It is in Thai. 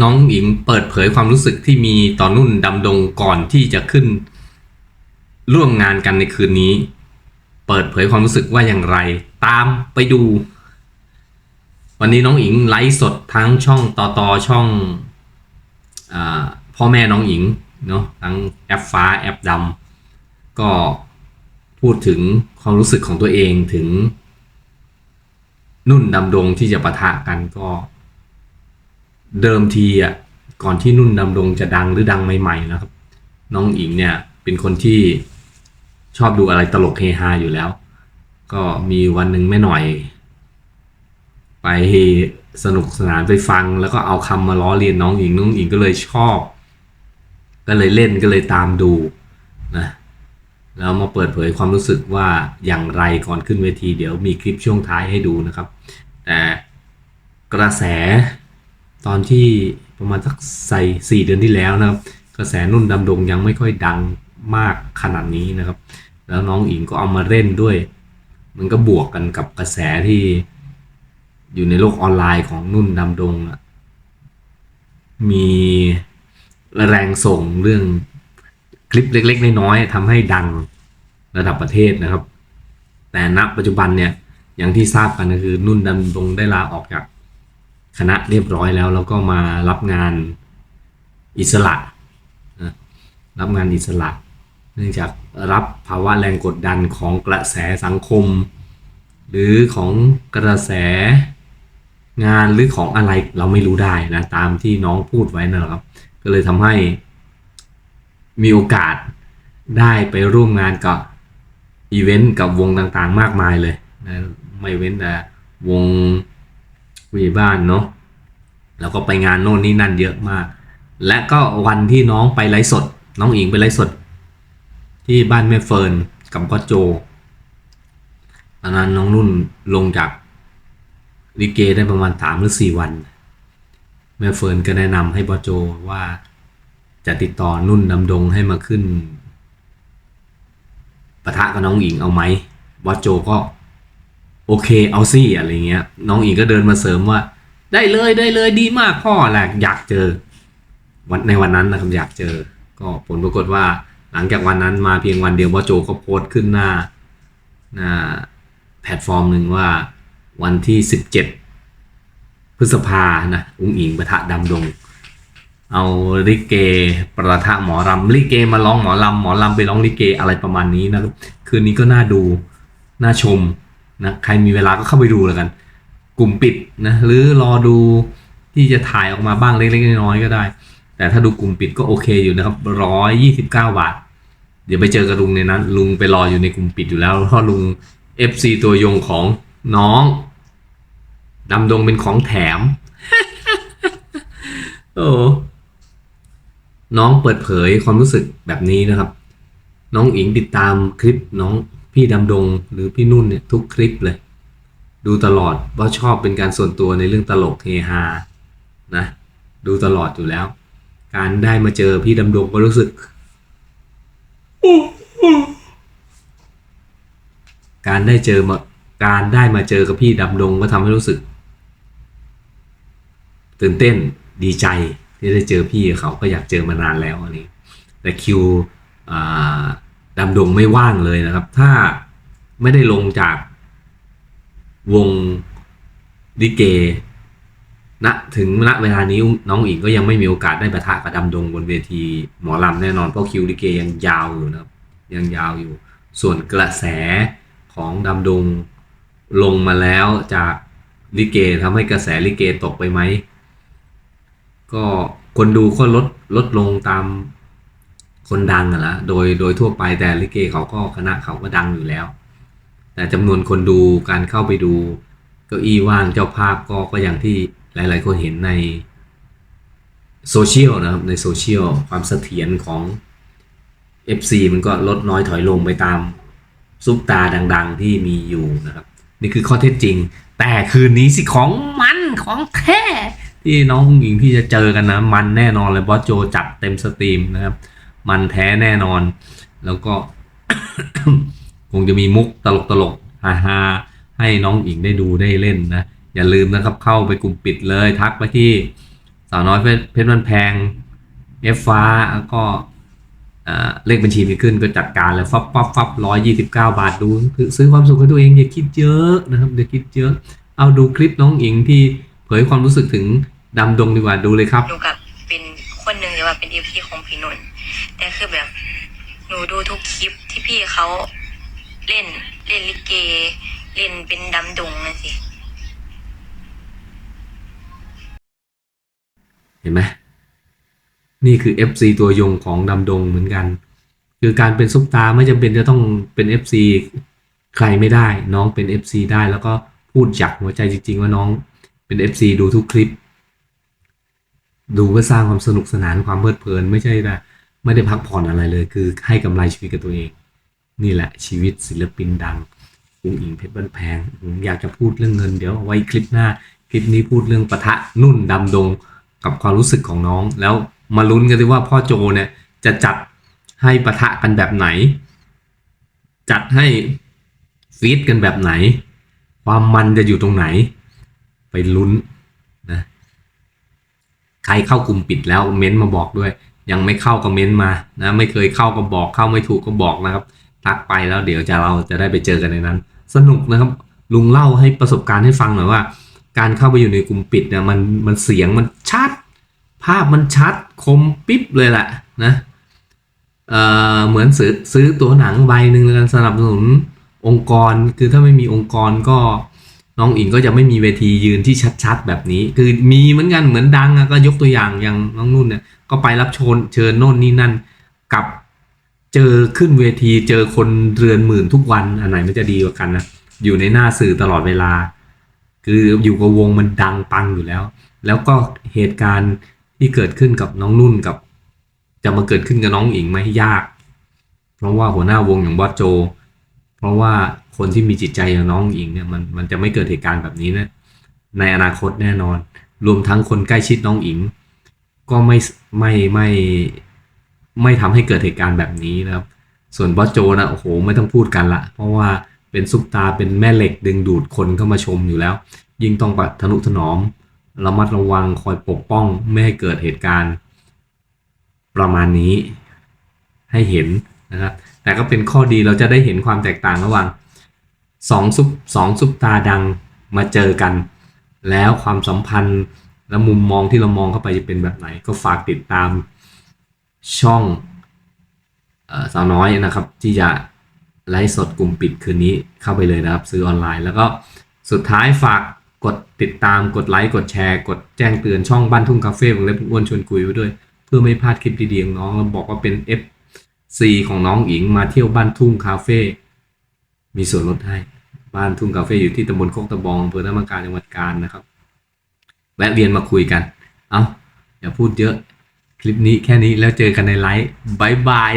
น้องหญิงเปิดเผยความรู้สึกที่มีต่อนุ่นดำดงก่อนที่จะขึ้น ร่วมงานกันในคืนนี้ เปิดเผยความรู้สึกว่าอย่างไร ตามไปดู วันนี้น้องหญิงไลฟ์สดทั้งช่องต่อต่อช่องอพ่อแม่น้องหญิงเนาะทั้งแอปฟ้าแอปดำก็พูดถึงความรู้สึกของตัวเองถึง นุ่นดำดงที่จะปะทะกันก็ เดิมทีอะก่อนที่นุ่นดำดงจะดังหรือดังใหม่ๆนะครับ น้องอิงเนี่ยเป็นคนที่ชอบดูอะไรตลกเฮฮาอยู่แล้ว ก็มีวันหนึ่งแม่หน่อย ไปสนุกสนานไปฟัง แล้วก็เอาคำมาล้อเลียนน้องอิงน้องอิงก็เลยชอบ ก็เลยเล่นก็เลยตามดูนะแล้วมาเปิดเผยความรู้สึกว่าอย่างไรก่อนขึ้นเวทีเดี๋ยวมีคลิปช่วงท้ายให้ดูนะครับ แต่กระแส ตอนที่ประมาณสักใส่สี่เดือนที่แล้วนะครับ กระแสนุ่นดำดงยังไม่ค่อยดังมากขนาดนี้นะครับ แล้วน้องอิงก็เอามาเล่นด้วย มันก็บวกกันกับกระแสที่อยู่ในโลกออนไลน์ของนุ่นดำดงอะมีแรงส่งเรื่องคลิปเล็กๆน้อยๆทำให้ดังระดับประเทศนะครับ แต่ณปัจจุบันเนี่ยอย่างที่ทราบกันก็คือนุ่นดำดงได้ลาออกจาก คณะเรียบร้อยแล้ว แล้วก็มารับงานอิสระนะรับงานอิสระ เนื่องจากรับภาวะแรงกดดันของกระแสสังคม หรือของกระแสงานหรือของอะไรเราไม่รู้ได้นะตามที่น้องพูดไว้นั่นแหละครับ ก็เลยทำให้มีโอกาสได้ไปร่วมงานกับอีเวนต์กับวงต่างๆ มากมายเลยนะไม่เว้นแต่วง ผู้ใหญ่บ้านเนาะแล้วก็ไปงานโน่นนี่นั่นเยอะมาก และก็วันที่น้องไปไลฟ์สด น้องอิงไปไลฟ์สด ที่บ้านแม่เฟิร์นกับก็โจตอนนั้นน้องนุ่นลงจากลิเกได้ประมาณสามหรือสี่วัน แม่เฟิร์นก็แนะนำให้บอโจว่าจะติดต่อนุ่นดำดงให้มาขึ้นปะทะกับน้องอิงเอาไหมบอโจก็ โอเคเอาสิอะไรเงี้ย น้องอีกก็เดินมาเสริมว่า ได้เลยได้เลยดีมากพ่อแหละอยากเจอ วันในวันนั้นนะครับอยากเจอ ก็ผลปรากฏว่า หลังจากวันนั้นมาเพียงวันเดียวว่าโจก็โพสต์ขึ้นหน้าหน้าแพลตฟอร์มหนึ่งว่าวันที่ 17 พฤษภานะอุ้งอิงประทะดำดง เอาลิเกประทะหมอรำลิเกมาร้องหมอลำหมอลำไปร้องลิเกอะไรประมาณนี้นะครับคืนนี้ก็น่าดูน่าชม นะใครมีเวลาก็เข้าไปดูแล้วกัน กลุ่มปิดนะหรือรอดูที่จะถ่ายออกมาบ้างเล็กๆน้อยๆก็ได้ แต่ถ้าดูกลุ่มปิดก็โอเคอยู่นะครับร้อยยี่สิบเก้าบาท เดี๋ยวไปเจอกับลุงในนั้น ลุงไปรออยู่ในกลุ่มปิดอยู่แล้วเพราะลุง FC ตัวยงของน้องดำดงเป็นของแถมโอ้น้องเปิดเผยความรู้สึกแบบนี้นะครับ น้องอิงติดตามคลิปน้อง พี่ดำดงหรือพี่นุ่นเนี่ยทุกคลิปเลย ดูตลอดว่าชอบเป็นการส่วนตัวในเรื่องตลกเฮฮานะดูตลอดอยู่แล้ว การได้มาเจอพี่ดำดงก็รู้สึก การได้เจอมาการได้มาเจอกับพี่ดำดงก็ทำให้รู้สึก ตื่นเต้นดีใจที่ได้เจอพี่เขาก็อยากเจอมานานแล้วอันนี้ แต่คิวอ่า ดำดงไม่ว่างเลยนะครับ ถ้าไม่ได้ลงจากวงดิเกณถึงณเวลานี้น้องอิงก็ยังไม่มีโอกาสได้ประทะกับดำดงบนเวทีหมอลำแน่นอนเพราะคิวดิเกยังยาวอยู่นะครับ ยังยาวอยู่ ส่วนกระแสของดำดงลงมาแล้วจากลิเกทำให้กระแสลิเกตกไปไหม ก็คนดูก็ลดลดลงตาม คนดังอะละโดยโดยทั่วไปแต่ลิเกเขาก็คณะเขาก็ดังอยู่แล้ว แต่จำนวนคนดูการเข้าไปดูเก้าอี้ว่างเจ้าภาพก็ก็อย่างที่หลาย ๆ คนเห็นในโซเชียลนะครับในโซเชียลความเสถียรของ FC มันก็ลดน้อยถอยลงไปตามซุปตาดัง ๆ ที่มีอยู่นะครับ นี่คือข้อเท็จจริง แต่คืนนี้สิของมันของแท้ที่น้องหญิงที่จะเจอกันนะ มันแน่นอนเลยบอสโจจัดเต็มสตรีมนะครับ มันแท้แน่นอน แล้วก็ คงจะมีมุกตลกตลกๆฮาฮาให้น้องหญิงได้ดูได้เล่นนะ อย่าลืมนะครับเข้าไปกลุ่มปิดเลยทักไปที่สาวน้อยเพชรมันแพงเอฟฟ้าแล้วก็เอ่อเลขบัญชีมีขึ้นก็จัดการเลยฟับฟับฟับร้อยยี่สิบเก้าบาทดูซื้อความสุขให้ตัวเองอย่าคิดเยอะนะครับอย่าคิดเยอะ เอาดูคลิปน้องอิงที่เผยความรู้สึกถึงดำดงดีกว่าดูเลยครับหนูกับเป็นคนหนึ่งแต่ว่าเป็นเอฟซีของพี่นนท์ แต่คือแบบหนูดูทุกคลิปที่พี่เขาเล่นเล่นลิเก เล่นเป็นดำดงนะสิ เห็นไหมนี่คือ FC ตัวยงของดำดงเหมือนกัน คือการเป็นซุปตาไม่จำเป็นจะต้องเป็น FC ใครไม่ได้น้องเป็น FC ได้แล้วก็พูดจากหัวใจจริง ๆ ว่าน้องเป็น FC ดูทุกคลิปดูเพื่อสร้างความสนุกสนานความเพลิดเพลินไม่ใช่นะ ไม่ได้พักผ่อนอะไรเลย คือให้กำไรชีวิตกับตัวเอง นี่แหละชีวิตศิลปินดังอุ้งอิงเพชรบ้านแพงอืมอยากจะพูดเรื่องเงินเดี๋ยวไว้คลิปหน้า คลิปนี้พูดเรื่องปะทะนุ่นดำดงกับความรู้สึกของน้อง แล้วมาลุ้นกันดิว่าพ่อโจเนี่ยจะจัดให้ปะทะกันแบบไหน จัดให้ฟีดกันแบบไหน ความมันจะอยู่ตรงไหน ไปลุ้นนะใครเข้ากลุ่มปิดแล้วเม้นมาบอกด้วย ยังไม่เข้าก็เม้นต์มานะไม่เคยเข้าก็บอกเข้าไม่ถูกก็บอกนะครับทักไปแล้วเดี๋ยวจะเราจะได้ไปเจอกันในนั้น สนุกนะครับลุงเล่าให้ประสบการณ์ให้ฟังหน่อยว่า การเข้าไปอยู่ในกลุ่มปิดเนี่ยมันมันเสียงมันชัด ภาพมันชัดคมปิ๊บเลยแหละนะเอ่อเหมือนซื้อซื้อตัวหนังใบหนึ่งแล้วกันสนับสนุนองค์กร คือถ้าไม่มีองค์กรก็ น้องอิงก็จะไม่มีเวทียืนที่ชัดๆ แบบนี้ คือมีเหมือนกันเหมือนดังอะก็ยกตัวอย่างอย่างน้องนุ่นเนี่ยก็ไปรับชนเชิญโน่นนี่นั่นกับเจอขึ้นเวทีเจอคนเรือนหมื่นทุกวันอันไหนมันจะดีกว่ากันนะอยู่ในหน้าสื่อตลอดเวลา คืออยู่กับวงมันดังปังอยู่แล้ว แล้วก็เหตุการณ์ที่เกิดขึ้นกับน้องนุ่นกับ จะมาเกิดขึ้นกับน้องอิงไหมยาก เพราะว่าหัวหน้าวงอย่างบอสโจ เพราะว่าคนที่มีจิตใจอย่างน้องอิงเนี่ยมันมันจะไม่เกิดเหตุการณ์แบบนี้นะในอนาคตแน่นอน รวมทั้งคนใกล้ชิดน้องอิง ก็ไม่ไม่ไม่ไม่ทำให้เกิดเหตุการณ์แบบนี้นะครับ ส่วนบอสโจนะโอ้โหไม่ต้องพูดกันละ เพราะว่าเป็นซุปตาเป็นแม่เหล็กดึงดูดคนเข้ามาชมอยู่แล้ว ยิ่งต้องปัทนุถนอมระมัดระวังคอยปกป้อง ไม่ให้เกิดเหตุการณ์ ประมาณนี้ให้เห็น นะครับแต่ก็เป็นข้อดีเราจะได้เห็นความแตกต่างระหว่างสองซุปสองซุปตาดังมาเจอกัน แล้วความสัมพันธ์และมุมมองที่เรามองเข้าไปจะเป็นแบบไหน ก็ฝากติดตามช่องสาวน้อยนะครับ ที่จะไลฟ์สดกลุ่มปิดคืนนี้เข้าไปเลยนะครับ ซื้อออนไลน์ แล้วก็สุดท้ายฝากกดติดตามกดไลค์กดแชร์ กดแจ้งเตือนช่องบ้านทุ่งคาเฟ่ของเล็บอ้วนชวนคุยไว้ด้วย เพื่อไม่พลาดคลิปดีๆของน้องบอกว่าเป็น FC ของน้องอิงมาเที่ยวบ้านทุ่งคาเฟ่ มีส่วนลดให้ บ้านทุ่งคาเฟ่อยู่ที่ตำบลโคกตะบองอำเภอน้ำมันการจังหวัดกาญนะครับ แวะเวียนมาคุยกัน เอ้า อย่าพูดเยอะ คลิปนี้แค่นี้แล้วเจอกันในไลฟ์บายบาย